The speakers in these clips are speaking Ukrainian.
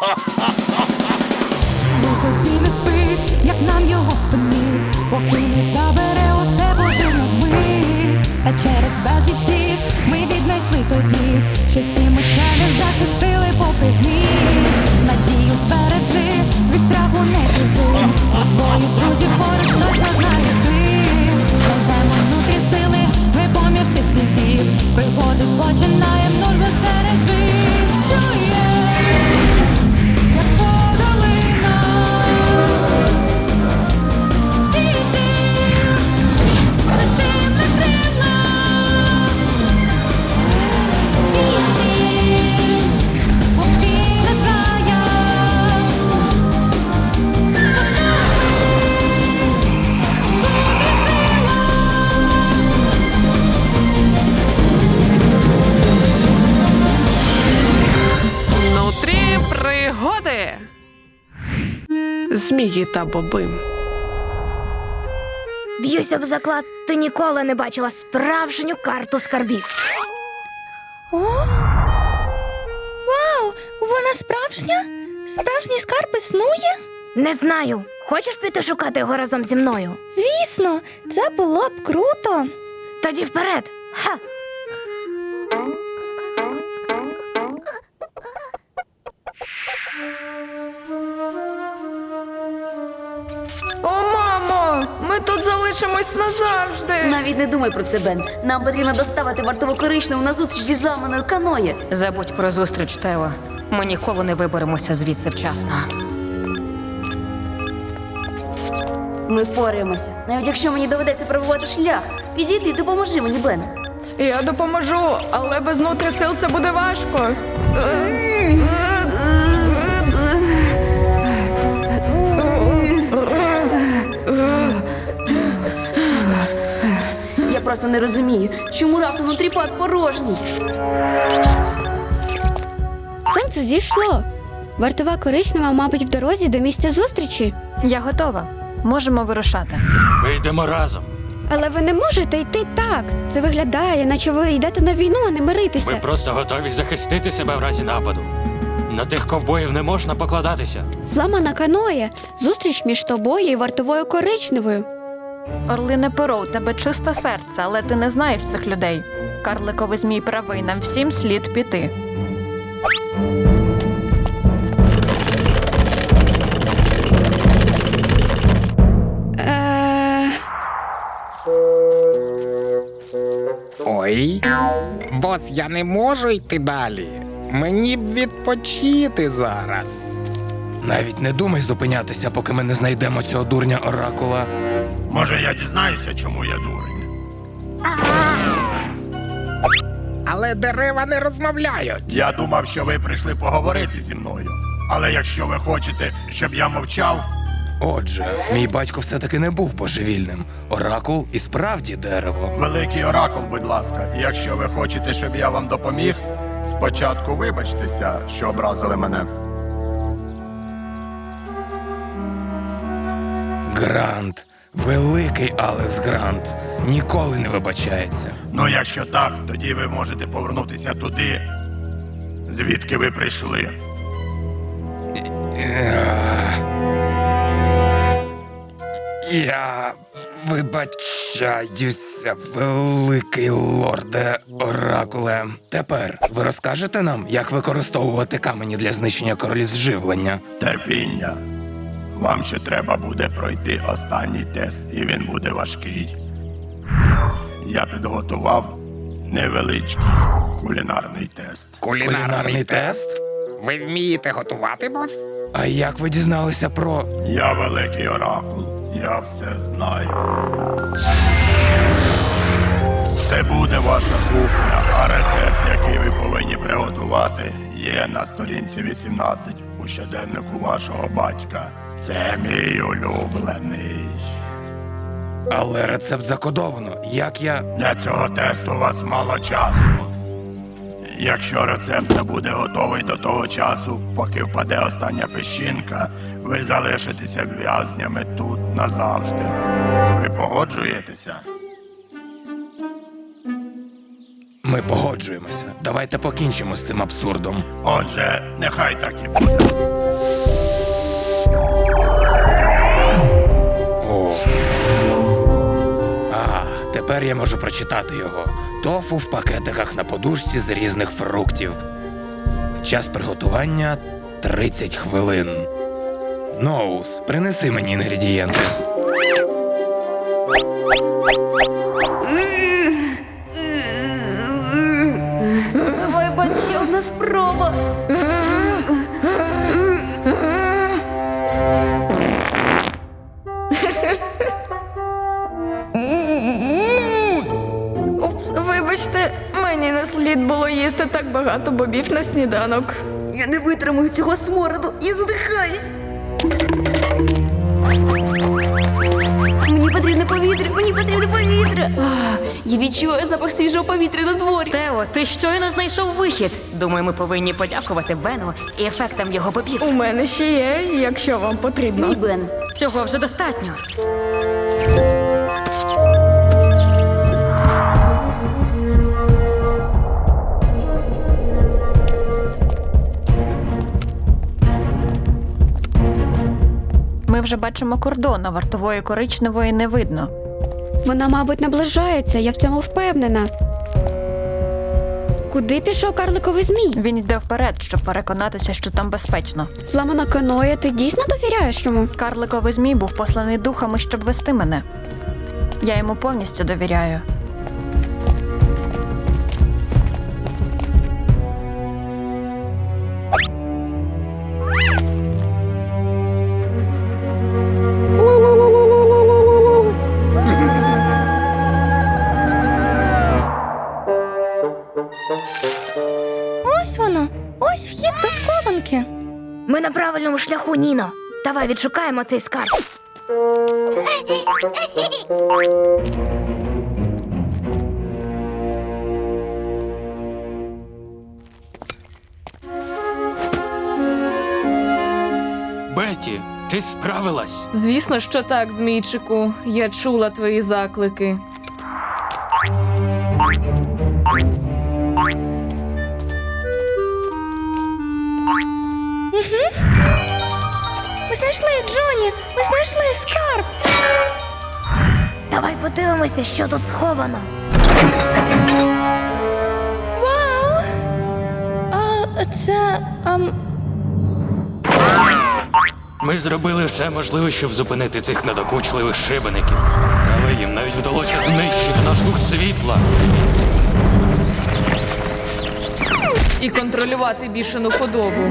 Спить, як нам його спинить, поки не забере усе Боже надмить. Та через безліч ми віднайшли тоді, що ці мечалі захистили попри гнів. Надію зберегти, від страху не біжи, а твої поруч точно знаєш ти. Ми поміж тих світів, пригоди починаєм нуль безбережи. Змії та боби. Б'юсь об заклад, ти ніколи не бачила справжню карту скарбів. О? Вау! Вона справжня? Справжній скарб існує? Не знаю. Хочеш піти шукати його разом зі мною? Звісно, це було б круто. Тоді вперед. Ха! Залишимось назавжди. Навіть не думай про це, Бен. Нам потрібно доставити вартову коричневу на зустріч зі зламаною каної. Забудь про зустріч, Тео. Ми ніколи не виберемося звідси вчасно. Ми впораємося, навіть якщо мені доведеться пробувати шлях. Підійди, допоможи мені, Бен. Я допоможу, але без нутри сил це буде важко. Я розумію, чому раптом внутрі парк порожній. Сонце зійшло. Вартова коричнева, мабуть, в дорозі до місця зустрічі. Я готова. Можемо вирушати. Ми йдемо разом. Але ви не можете йти так. Це виглядає, наче ви йдете на війну, а не миритися. Ми просто готові захистити себе в разі нападу. На тих ковбоїв не можна покладатися. Зламана каноє. Зустріч між тобою і вартовою коричневою. Орлине перо, у тебе чисте серце, але ти не знаєш цих людей. Карликовий змій правий, нам всім слід піти. Е... Ой, бос, я не можу йти далі. Мені б відпочити зараз. Навіть не думай зупинятися, поки ми не знайдемо цього дурня оракула. Може, я дізнаюся, чому я дурень. Але дерева не розмовляють. Я думав, що ви прийшли поговорити зі мною. Але якщо ви хочете, щоб я мовчав, Отже, мій батько все-таки не був божевільним. Оракул і справді дерево. великий оракул, будь ласка, якщо ви хочете, щоб я вам допоміг, спочатку вибачтеся, що образили мене. Грант. Великий Алекс Грант. Ніколи не вибачається. Ну, якщо так, тоді ви можете повернутися туди, звідки ви прийшли. Я вибачаюся, великий лорде Оракуле. Тепер ви розкажете нам, як використовувати камені для знищення короліз живлення? Терпіння. Вам ще треба буде пройти останній тест, і він буде важкий. Я підготував невеличкий кулінарний тест. Кулінарний тест? Ви вмієте готувати, бос? А як ви дізналися про. Я великий оракул, я все знаю. Це буде ваша кухня, а рецепт, який ви повинні приготувати, є на сторінці 18 у щоденнику вашого батька. Це мій улюблений. Але рецепт закодовано. Як я. Для цього тесту у вас мало часу. Якщо рецепт не буде готовий до того часу, поки впаде остання пещінка, ви залишитеся в'язнями тут назавжди. Ви погоджуєтеся? Ми погоджуємося. Давайте покінчимо з цим абсурдом. Отже, нехай так і буде. Тепер я можу прочитати його. Тофу в пакетиках на подушці з різних фруктів. Час приготування 30 хвилин. Ноус, принеси мені інгредієнти. Вибач, ще одна спроба. Багато бобів на сніданок. Я не витримую цього смороду. Я задихаюсь. Мені потрібне повітря, мені потрібне повітря. А, я відчуваю запах свіжого повітря на дворі. Тео, ти щойно знайшов вихід. Думаю, ми повинні подякувати Бену і ефектам його бобів. У мене ще є, якщо вам потрібно. Ні, Бен. Цього вже достатньо. Ми вже бачимо кордон, а вартової коричневої не видно. Вона, мабуть, наближається, я в цьому впевнена. Куди пішов карликовий змій? Він йде вперед, щоб переконатися, що там безпечно. Зламана каноє, ти дійсно довіряєш йому? Карликовий змій був посланий духами, щоб вести мене. Я йому повністю довіряю. Ми на правильному шляху, Ніно. Давай відшукаємо цей скарб. Беті, ти справилась. Звісно, що так, змійчику. Я чула твої заклики. Знайшли Джоні! Ми знайшли скарб! Давай подивимося, що тут сховано. Вау! А це. ам, Ми зробили все можливе, щоб зупинити цих недокучливих шибеників. Але їм навіть вдалося знищити наш дух світла. І контролювати бішену худобу.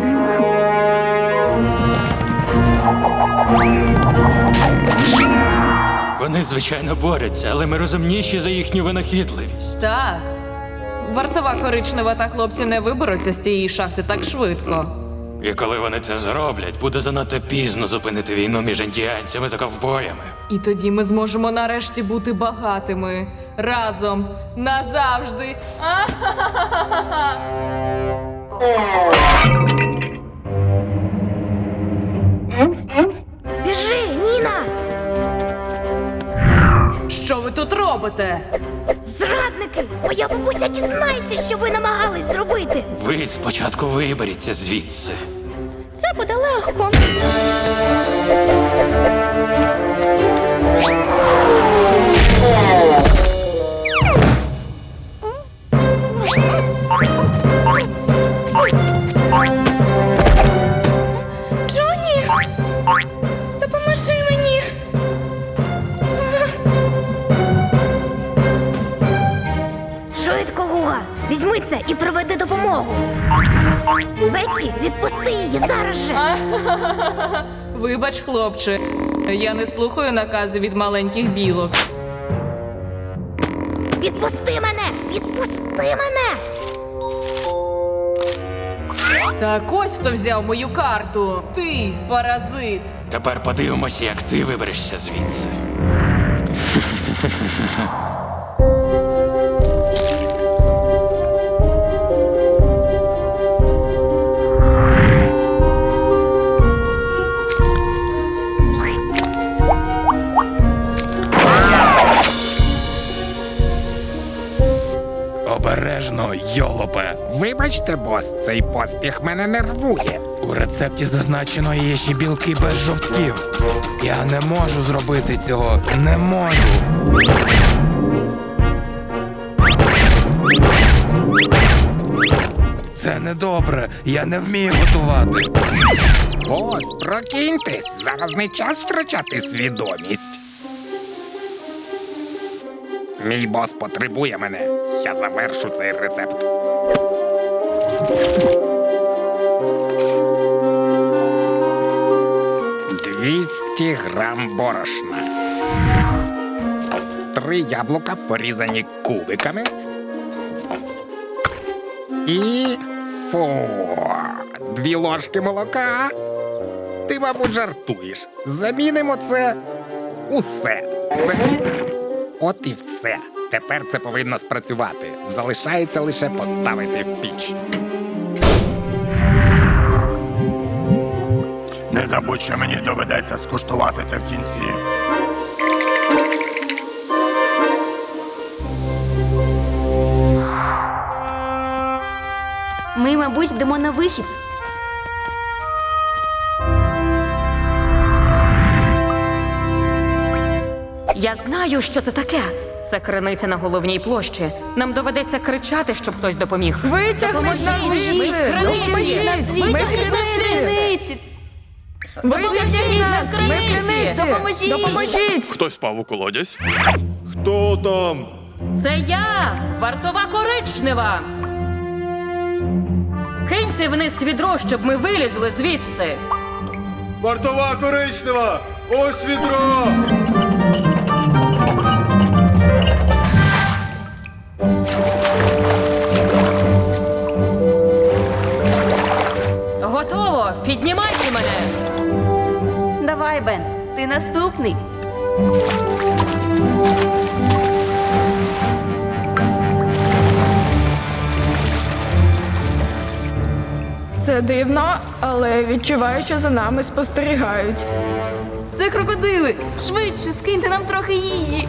Вони, звичайно, борються, але ми розумніші за їхню винахідливість. Так. Вартова коричнева та хлопці не виберуться з тієї шахти так швидко. І коли вони це зроблять, буде занадто пізно зупинити війну між індіанцями та ковбоями. І тоді ми зможемо нарешті бути багатими. Разом. Назавжди. А-ха-ха-ха-ха! Робите? Зрадники! Моя бабуся дізнається, що ви намагались зробити. Ви спочатку виберіться звідси. Це буде легко. Бетті, відпусти її зараз же! Вибач, хлопче. Я не слухаю накази від маленьких білок. Відпусти мене! Відпусти мене! Так ось хто взяв мою карту. Ти, паразит. Тепер подивимося, як ти виберешся звідси. Вибачте, бос, цей поспіх мене нервує. У рецепті зазначено яєчні білки без жовтків. Я не можу зробити цього. Не можу. Це недобре. Я не вмію готувати. Бос, прокиньтесь, зараз не час втрачати свідомість. Мій бос потребує мене. Я завершу цей рецепт. Двісті грам борошна. Три яблука порізані кубиками. І фу, дві ложки молока. Ти, мабуть, жартуєш. Замінимо це усе. Це от і все. Тепер це повинно спрацювати. Залишається лише поставити в піч. Не забудь, що мені доведеться скуштувати це в кінці. Ми, мабуть, йдемо на вихід. Я знаю, що це таке. Це криниця на головній площі. Нам доведеться кричати, щоб хтось допоміг. Витягніть нас звідси! Допоможіть! Ми криниці! Витягніть нас! Ми криниці! Допоможіть! Допоможіть! Хтось впав у колодязь? Хто там? Це я, вартова коричнева. Киньте вниз відро, щоб ми вилізли звідси. Вартова коричнева! Ось відро! Готово! Піднімайте мене! Давай, Бен, ти наступний. Це дивно, але відчуваю, що за нами спостерігають. Це крокодили. Швидше, скиньте нам трохи їжі.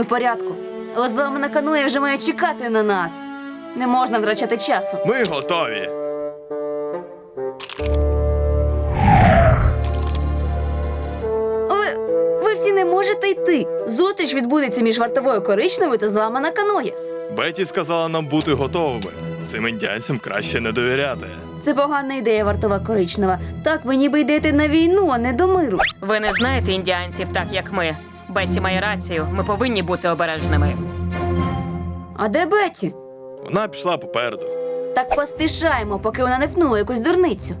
Ми в порядку. Але зламана каноє вже має чекати на нас. Не можна втрачати часу. Ми готові. Але ви всі не можете йти. Зустріч відбудеться між вартовою коричневою та зламана каноє. Беті сказала нам бути готовими. Цим індіанцям краще не довіряти. Це погана ідея, вартова коричнева. Так ви ніби йдете на війну, а не до миру. Ви не знаєте індіанців так, як ми. Бетті має рацію. Ми повинні бути обережними. А де Беті? Вона пішла попереду. Так поспішаємо, поки вона не втнула якусь дурницю.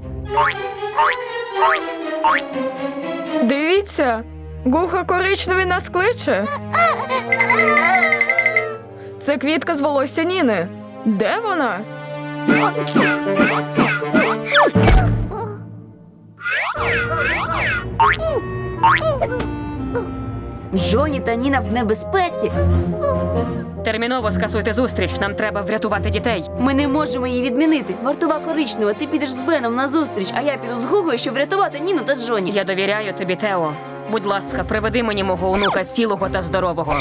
Дивіться, гуха коричневий нас кличе. Це квітка з волосся Ніни. Де вона? Джоні та Ніна в небезпеці. Терміново скасуйте зустріч. Нам треба врятувати дітей. Ми не можемо її відмінити. Вартова коричнева, ти підеш з Беном на зустріч, а я піду з Гугою, щоб врятувати Ніну та Джоні. Я довіряю тобі, Тео. Будь ласка, приведи мені мого онука цілого та здорового.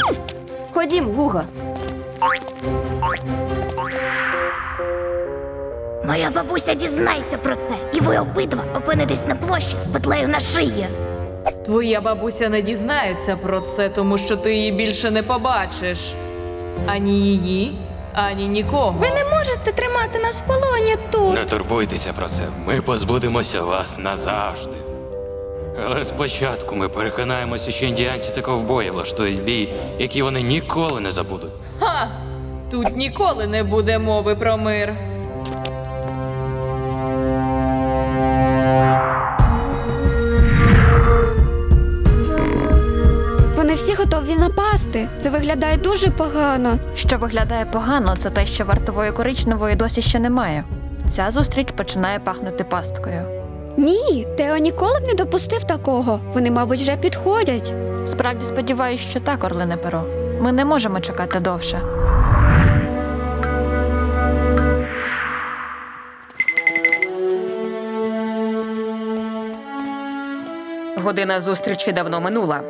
Ходім, Гуга. Моя бабуся дізнається про це, і ви обидва опинитесь на площі з петлею на шиї. Твоя бабуся не дізнається про це, тому що ти її більше не побачиш. Ані її, ані нікого. Ви не можете тримати нас в полоні тут. Не турбуйтеся про це. Ми позбудемося вас назавжди. Але спочатку ми переконаємося, що індіанці та ковбої влаштують бій, який вони ніколи не забудуть. Ха! Тут ніколи не буде мови про мир. Напасти. Це виглядає дуже погано. Що виглядає погано, це те, що вартової коричневої досі ще немає. Ця зустріч починає пахнути пасткою. Ні, Тео ніколи б не допустив такого. Вони, мабуть, вже підходять. Справді сподіваюся, що так, Орлине Перо. Ми не можемо чекати довше. Година зустрічі давно минула.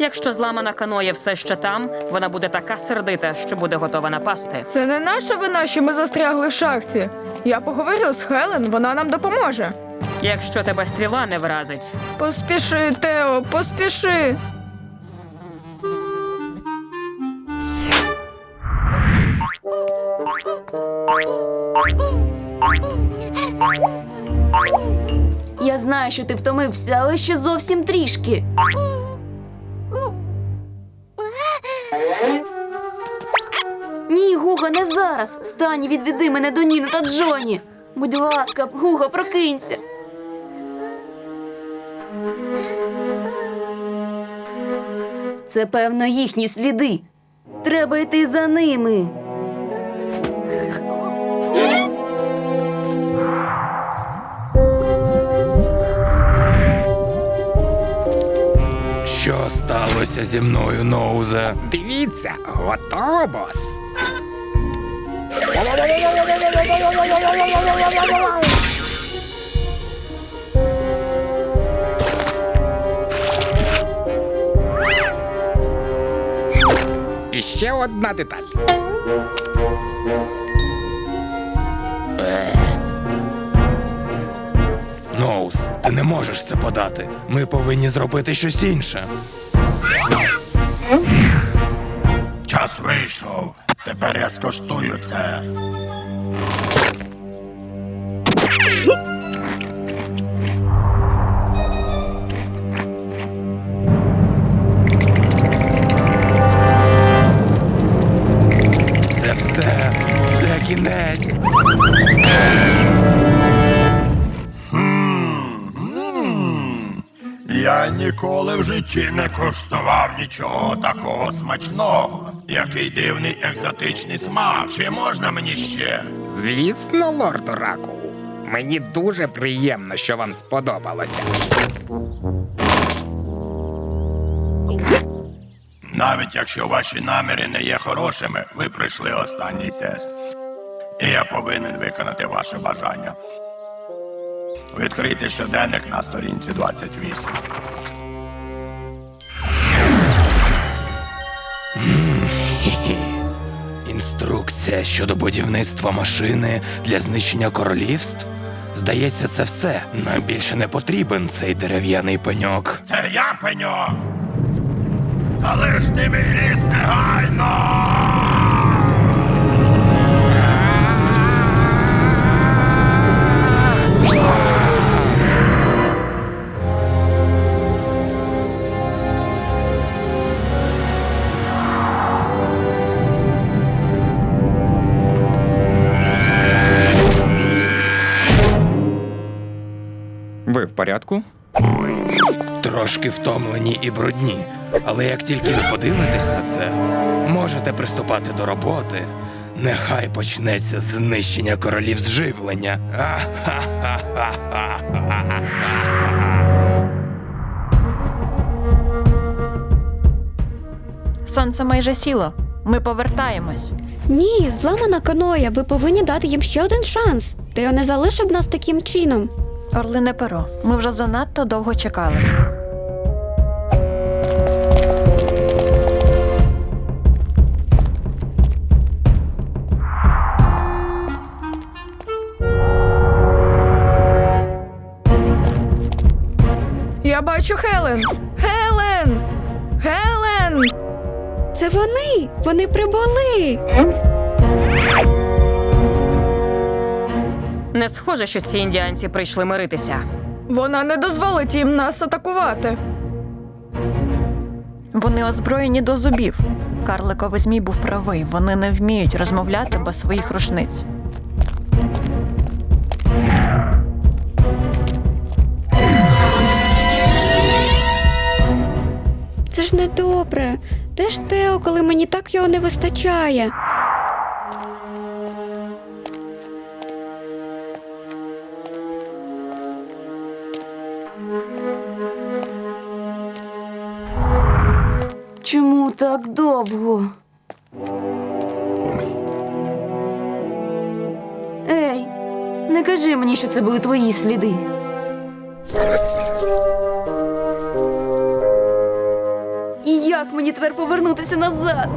Якщо зламана каноє все ще там, вона буде така сердита, що буде готова напасти. Це не наша вина, що ми застрягли в шахті. Я поговорю з Хелен, вона нам допоможе. Якщо тебе стріла не вразить, Поспіши, Тео, поспіши. Я знаю, що ти втомився, але ще зовсім трішки. Гуга, не зараз. Встань і відведи мене до Ніни та Джоні. Будь ласка, Гуга, прокинься. Це певно їхні сліди. Треба йти за ними. Що сталося зі мною, Ноузе? Дивіться, готово, бос. І ще одна деталь. Ноус, ти не можеш це подати. Ми повинні зробити щось інше. Час вийшов. Тепер я скоштую це. Це все. Це кінець. Я ніколи в житті не коштував нічого такого смачного. Який дивний екзотичний смак. Чи можна мені ще? Звісно, лорд Оракул. Мені дуже приємно, що вам сподобалося. Навіть якщо ваші наміри не є хорошими, ви пройшли останній тест. І я повинен виконати ваше бажання. Відкрийте щоденник на сторінці 28. Інструкція щодо будівництва машини для знищення королівств. Здається, це все. Нам більше не потрібен цей дерев'яний пеньок. Це я пеньок! Залиште мій ліс негайно! Порядку? Трошки втомлені і брудні. Але як тільки ви подивитесь на це, можете приступати до роботи. Нехай почнеться знищення королів зживлення. Сонце майже сіло. Ми повертаємось. Ні, зламана каноя. Ви повинні дати їм ще один шанс. Тео не залишив нас таким чином. Орлине перо. Ми вже занадто довго чекали. Я бачу Хелен. Хелен. Хелен. Це вони. Вони прибули. Не схоже, що ці індіанці прийшли миритися. Вона не дозволить їм нас атакувати. Вони озброєні до зубів. Карликовий змій був правий. Вони не вміють розмовляти без своїх рушниць. Це ж недобре. Де ж Тео, коли мені так його не вистачає? Чому так довго? Ей, не кажи мені, що це були твої сліди. І як мені тепер повернутися назад?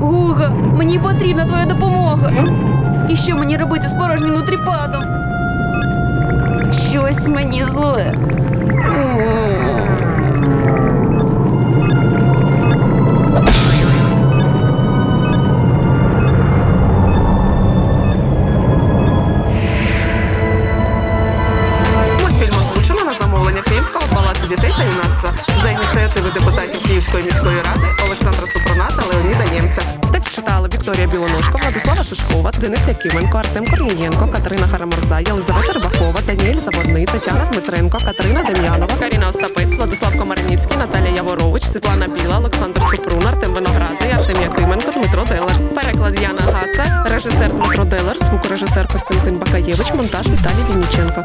Гуга, мені потрібна твоя допомога. І що мені робити з порожнім нутріпадом? Щось мені зле. Владислава Шишкова, Денис Якименко, Артем Корнієнко, Катерина Харамурза, Єлизавета Рибакова, Даніель Заборний, Тетяна Дмитренко, Катерина Дем'янова, Каріна Остапець, Владислав Комарніцький, Наталія Яворович, Світлана Біла, Олександр Супрун, Артем Виноградний, Артем Якименко, Дмитро Делер. Переклад Яна Гаца, режисер Дмитро Делер, звукорежисер Костянтин Бакаєвич, монтаж Віталій Вінніченко.